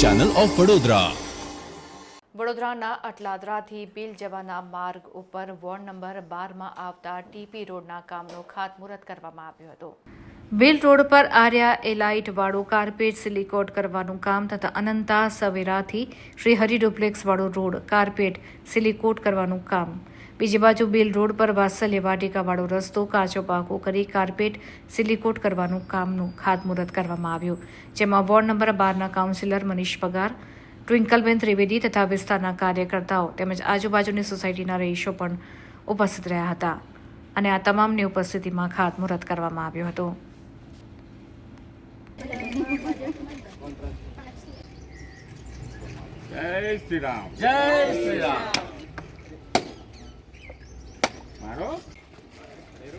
Channel of Vadodara વડોદરાના અટલાદરાથી bill જવાના માર્ગ ઉપર વોર્ડ નંબર બારમાં આવતા ટીપી રોડના કામનું ખાતમુહૂર્ત કરવામાં આવ્યું હતું. બિલ રોડ પર આર્યા એલાઇટ વાળું કાર્પેટ સિલિકોટ કરવાનું કામ તથા અનંતા સવેરાથી શ્રી હરિ ડુપ્લેક્સ વાળો રોડ કાર્પેટ સિલિકોટ કરવાનું કામ બીજી બાજુ બિલ રોડ પર વાત્સલ્ય વાટિકાવાળો રસ્તો, કાચો પાકો કરી કાર્પેટ સિલિકોટ કરવાનું કામનું ખાતમુહૂર્ત કરવામાં આવ્યું, જેમાં વોર્ડ નંબર બારના કાઉન્સિલર મનીષ પગાર, ટ્વિંકલબેન ત્રિવેદી તથા વિસ્તારના કાર્યકર્તાઓ તેમજ આજુબાજુની સોસાયટીના રહીશો પણ ઉપસ્થિત રહ્યા હતા અને આ તમામની ઉપસ્થિતિમાં ખાતમુહૂર્ત કરવામાં આવ્યું હતું. જય શ્રી રામ. જય શ્રી રામ. Claro. Pero,